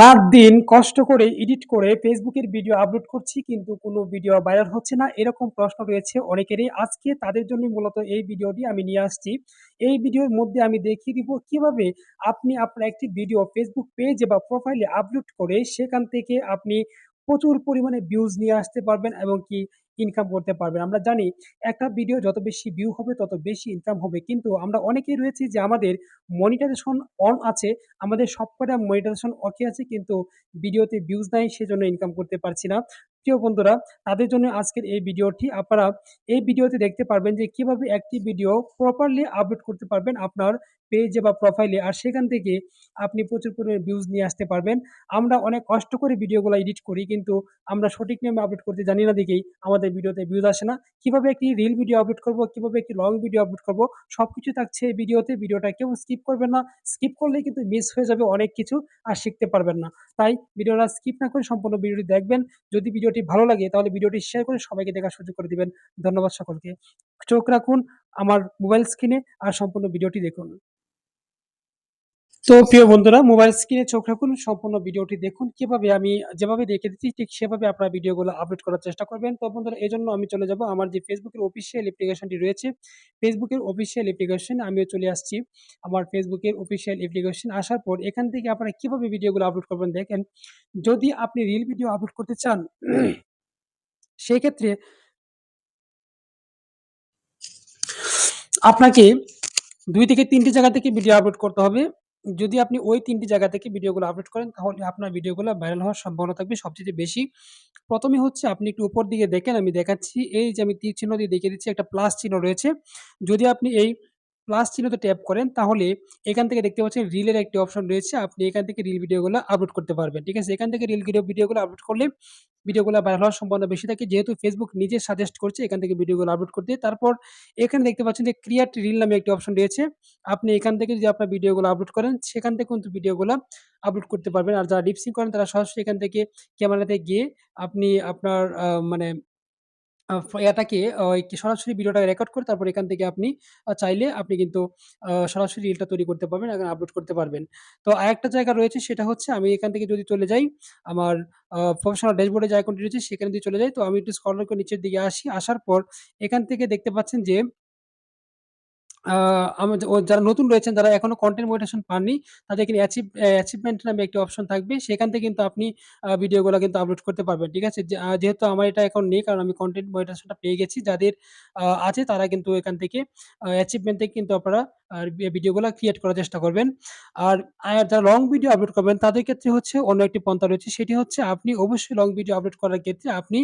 রাত-দিন কষ্ট করে এডিট করে ফেসবুকের ভিডিও আপলোড করছি, কিন্তু কোনো ভিডিও ভাইরাল হচ্ছে না। এরকম প্রশ্ন রয়েছে অনেকেরই। আজকে তাদের জন্য মূলত এই ভিডিওটি আমি নিয়ে আসছি। এই ভিডিওর মধ্যে আমি দেখিয়ে দিব কীভাবে আপনি আপনার একটি ভিডিও ফেসবুক পেজে বা প্রোফাইলে আপলোড করে সেখান থেকে আপনি প্রচুর পরিমাণে ভিউজ নিয়ে আসতে পারবেন এবং কি ইনকাম করতে পারবেন। আমরা জানি একটা ভিডিও যত বেশি ভিউ হবে, তত বেশি ইনকাম হবে। কিন্তু আমরা অনেকেই রয়েছি যে আমাদের মনিটাইজেশন অন আছে। আমাদের সবকটা মনিটাইজেশন ওকে আছে, কিন্তু ভিডিওতে ভিউজ নাই, সেজন্য ইনকাম করতে পারছি না। প্রিয় বন্ধুরা, তাদের জন্য আজকের এই ভিডিওটি। আপনারা এই ভিডিওতে দেখতে পারবেন যে কীভাবে একটি ভিডিও প্রপারলি আপলোড করতে পারবেন আপনার পেজে বা প্রোফাইলে। আর সেখান থেকে আপনি প্রচুর পরিমাণে ভিউজ নিয়ে আসতে পারবেন। আমরা অনেক কষ্ট করে ভিডিওগুলো এডিট করি কিন্তু আমরা সঠিক নিয়মে আপলোড করতে জানি না দেখেই আমাদের ভিডিওতে ভিউজ আসে না। কীভাবে একটি রিল ভিডিও আপলোড করব, কীভাবে একটি লং ভিডিও আপলোড করব সবকিছু থাকছে এই ভিডিওতে। ভিডিওটা কেউ স্কিপ করবেন না। স্কিপ করলেই কিন্তু মিস হয়ে যাবে অনেক কিছু আর শিখতে পারবেন না। তাই ভিডিওটা স্কিপ না করে সম্পূর্ণ ভিডিওটি দেখবেন। যদি ভিডিওটি ভালো লাগে তাহলে ভিডিওটি শেয়ার করে সবাইকে দেখার সুযোগ করে দিবেন। ধন্যবাদ সকলকে। চোখ রাখুন আমার মোবাইল স্ক্রিনে আর সম্পূর্ণ ভিডিওটি দেখুন। তো প্রিয় বন্ধুরা মোবাইল স্ক্রিনে চোখ রাখুন, সম্পূর্ণ ভিডিওটি দেখুন কীভাবে আমি যেভাবে দেখে দিচ্ছি, ঠিক সেভাবে আপনারা ভিডিওগুলো আপলোড করার চেষ্টা করবেন। তো বন্ধুরা এই জন্য আমি চলে যাব আমার যে ফেসবুকের অফিসিয়াল অ্যাপ্লিকেশনটি রয়েছে ফেসবুকের অফিসিয়াল অ্যাপ্লিকেশন আমিও চলে আসছি। আমার ফেসবুকের অফিসিয়াল অ্যাপ্লিকেশন আসার পর, এখান থেকে আপনারা কীভাবে ভিডিওগুলো আপলোড করবেন দেখেন যদি আপনি রিল ভিডিও আপলোড করতে চান সেই ক্ষেত্রে আপনাকে দুই থেকে ৩ টি জায়গা থেকে ভিডিও আপলোড করতে হবে। যদি আপনি ওই তিনটি জায়গা থেকে ভিডিওগুলো আপলোড করেন, তাহলে আপনার ভিডিওগুলো ভাইরাল হওয়ার সম্ভাবনা থাকবে সবচেয়ে বেশি। প্রথমে হচ্ছে আপনি একটু উপর দিকে দেখেন, আমি দেখাচ্ছি। এই যে আমি তীর চিহ্ন দিয়ে দেখিয়ে দিচ্ছি, একটা প্লাস চিহ্ন রয়েছে। যদি আপনি এই প্লাস চিহ্নতে ট্যাপ করেন, তাহলে এখান থেকে দেখতে পাচ্ছেন রিলের একটি অপশন রয়েছে। আপনি এখান থেকে রিল ভিডিওগুলো আপলোড করতে পারবেন। ঠিক আছে? এখান থেকে রিল ভিডিও ভিডিওগুলো আপলোড করলে ভিডিওগুলো ভাইরাল হওয়ার সম্ভাবনা বেশি থাকে। যেহেতু ফেসবুক নিজে সাজেস্ট করছে এখান থেকে ভিডিওগুলো আপলোড করতে। তারপর এখানে দেখতে পাচ্ছেন যে ক্রিয়েট রিল নামে একটি অপশন রয়েছে। আপনি এখান থেকে যদি আপনার ভিডিওগুলো আপলোড করেন, সেখান থেকে কিন্তু ভিডিওগুলো আপলোড করতে পারবেন। আর যারা ডিপসিং করেন, তারা সরাসরি এখান থেকে ক্যামেরাতে গিয়ে আপনি আপনার মানে ইয়াটাকে ওই সরাসরি ভিডিওটা রেকর্ড করে তারপর এখান থেকে আপনি চাইলে আপনি কিন্তু সরাসরি রিলটা তৈরি করতে পারবেন এবং আপলোড করতে পারবেন। তো আরেকটা জায়গা রয়েছে, সেটা হচ্ছে আমি এখান থেকে যদি চলে যাই, আমার প্রফেশনাল ড্যাশবোর্ডে যে আইকনটি রয়েছে, সেখানে যদি চলে যাই, তো আমি একটু স্ক্রল করে নিচের দিকে আসি। আসার পর এখান থেকে দেখতে পাচ্ছেন যে যারা নতুন রয়েছেন, যারা এখনও কন্টেন্ট মোটিভেশন পাননি, তাদের এখানে অ্যাচিভ অ্যা অ্যাচিভমেন্ট নামে একটি অপশন থাকবে। সেখান থেকে কিন্তু আপনি ভিডিওগুলো কিন্তু আপলোড করতে পারবেন। ঠিক আছে? যেহেতু আমার এটা এখন নেই, কারণ আমি কন্টেন্ট মোটিভেশনটা পেয়ে গেছি। যাদের আছে, তারা কিন্তু এখান থেকে অ্যাচিভমেন্ট থেকে কিন্তু আপনারা আর ভিডিওগুলো ক্রিয়েট করার চেষ্টা করবেন। আর আর যারা লং ভিডিও আপলোড করবেন, তাদের ক্ষেত্রে হচ্ছে অন্য একটি পন্থা রয়েছে। সেটি হচ্ছে আপনি অবশ্যই লং ভিডিও আপলোড করার ক্ষেত্রে আপনি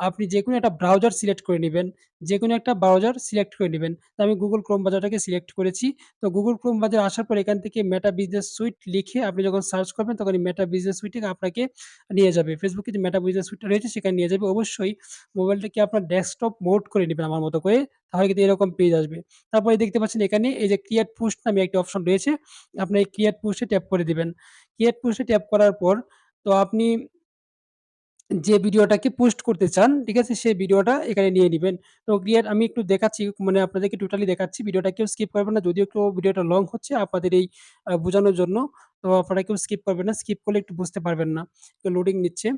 আপনি যে কোনো একটা ব্রাউজার সিলেক্ট করে নেবেন, যে কোনো একটা ব্রাউজার সিলেক্ট করে নিবেন। তো আমি গুগল Chrome বাজারটাকে সিলেক্ট করেছি। তো গুগল ক্রোম বাজার আসার পর এখান থেকে মেটা বিজনেস সুইট লিখে আপনি যখন সার্চ করবেন, তখন মেটা বিজনেস সুইটে আপনাকে নিয়ে যাবে। ফেসবুকে যে মেটা বিজনেস সুইটটা রয়েছে, সেখানে নিয়ে যাবে। অবশ্যই মোবাইলটাকে আপনার ডেস্কটপ মোড করে নেবেন আমার মতো করে। তাহলে কিন্তু এরকম পেজ আসবে। তারপরে দেখতে পাচ্ছেন এখানে এই যে ক্রিয়েট পোস্ট নামে একটি অপশন রয়েছে। আপনি এই ক্রিয়েট পোস্টে ট্যাপ করে দিবেন। ক্রিয়েট পোস্টে ট্যাপ করার পর তো আপনি যে ভিডিওটাকে পোস্ট করতে চান, ঠিক আছে? সেই ভিডিওটা এখানে নিয়ে নিবেন। তো ক্রিয়েট আমি একটু দেখাচ্ছি মানে আপনাদেরকে টোটালি দেখাচ্ছি। ভিডিওটা কেউ স্কিপ করবেন না। যদিও একটু ভিডিওটা লং হচ্ছে আপনাদের এই বোঝানোর জন্য। তো আপনারা কেউ স্কিপ করবেন না। স্কিপ করলে একটু বুঝতে পারবেন না। তো লোডিং নিচ্ছে।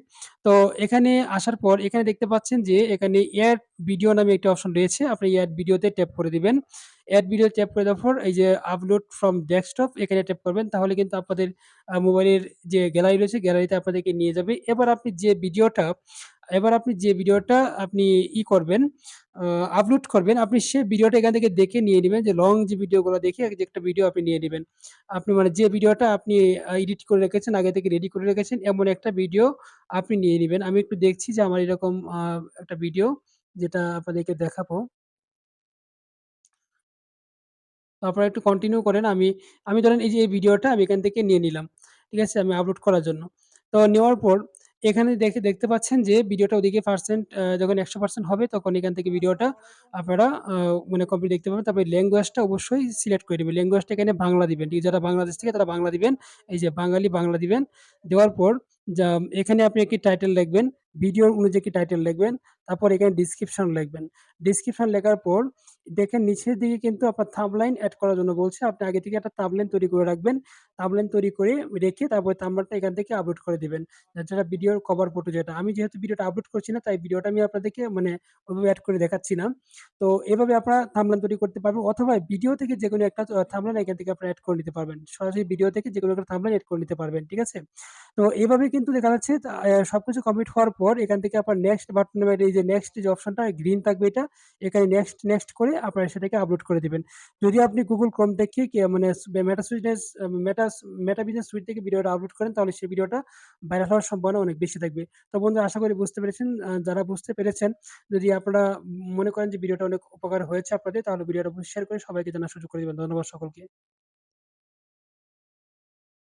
তো এখানে আসার পর এখানে দেখতে পাচ্ছেন যে এখানে এয়ার ভিডিও নামে একটি অপশন রয়েছে। আপনি এয়ার ভিডিওতে ট্যাপ করে দিবেন। এয়ার ভিডিও ট্যাপ করে দেওয়ার পর এই যে আপলোড ফ্রম ডেস্কটপ এখানে ট্যাপ করবেন। তাহলে কিন্তু আপনাদের মোবাইলের যে গ্যালারি রয়েছে গ্যালারিতে আপনাদেরকে নিয়ে যাবে। এবার আপনি যে ভিডিওটা এবার আপনি যে ভিডিওটা আপনি ই করবেন আপলোড করবেন আপনি সে ভিডিওটা এখান থেকে দেখে নিয়ে নিবেন যে লং যে ভিডিওগুলো দেখে যে একটা ভিডিও আপনি নিয়ে নেবেন আপনি মানে যে ভিডিওটা আপনি এডিট করে রেখেছেন, আগে থেকে রেডি করে রেখেছেন এমন একটা ভিডিও আপনি নিয়ে নেবেন আমি একটু দেখছি যে আমার এরকম একটা ভিডিও যেটা আপনাদেরকে দেখাবো। আপনারা একটু কন্টিনিউ করেন। আমি আমি ধরেন এই যে এই ভিডিওটা আমি এখান থেকে নিয়ে নিলাম। ঠিক আছে? আমি আপলোড করার জন্য। তো নেওয়ার পর এখানে দেখে, দেখতে পাচ্ছেন যে ভিডিওটা ওদিকে পার্সেন্ট যখন ১০০% হবে, তখন এখান থেকে ভিডিওটা আপনারা মানে কমপ্লিট দেখতে পাবেন। তারপরে ল্যাঙ্গুয়েজটা অবশ্যই সিলেক্ট করে দিবেন। ল্যাঙ্গুয়েজটা এখানে বাংলা দিবেন। যারা বাংলাদেশ থেকে, তারা বাংলা দিবেন। এই যে বাঙালি বাংলা দিবেন। দেওয়ার পর যা, এখানে আপনি একটি টাইটেল লিখবেন। ভিডিওর অনুযায়ী একটি টাইটেল লিখবেন। তারপর এখানে ডেসক্রিপশন লিখবেন। ডেসক্রিপশন লেখার পর দেখেন নিচের দিকে কিন্তু আপনার থাম্বনেইল অ্যাড করার জন্য বলছে। আপনি আগে থেকে একটা থাম্বনেইল তৈরি করে রাখবেন। থাম্বনেইল তৈরি করে রেখে তারপরে থাম্বনেইলটা এখান থেকে আপলোড করে দিবেন। যেটা ভিডিওর কভার ফটো যেটা। আমি যেহেতু ভিডিওটা আপলোড করছি না তাই ভিডিওটা আমি আপনাদেরকে মানে ওইভাবে অ্যাড করে দেখাচ্ছি না। তো এভাবে আপনারা থাম্বনেইল তৈরি করতে পারবেন অথবা ভিডিও থেকে যে কোনো একটা থাম্বনেইল এখান থেকে আপনারা অ্যাড করে নিতে পারবেন। সরাসরি ভিডিও থেকে যেকোনো একটা থাম্বনেইল এড করে নিতে পারবেন। ঠিক আছে? তো এভাবে কিন্তু দেখা যাচ্ছে সবকিছু কমপ্লিট হওয়ার পর এখান থেকে আপনার নেক্সট বাটনে এই যে নেক্সট যে অপশনটা গ্রিন থাকবে এটা, এখানে নেক্সট, নেক্সট করে আপনারা সেটাকে আপলোড করে দিবেন। যদি আপনি গুগল ক্রোম থেকে মানে Meta sweetness Meta Meta business suite থেকে ভিডিওটা আপলোড করেন তাহলে সেই ভিডিওটা ভাইরাল হওয়ার সম্ভাবনা অনেক বেশি থাকবে। তো বন্ধু আশা করি বুঝতে পেরেছেন। যারা বুঝতে পেরেছেন, যদি আপনারা মনে করেন যে ভিডিওটা অনেক উপকার হয়েছে আপনাদের তাহলে ভিডিওটা শেয়ার করে সবাইকে জানার সুযোগ করে দেবেন ধন্যবাদ সকলকে।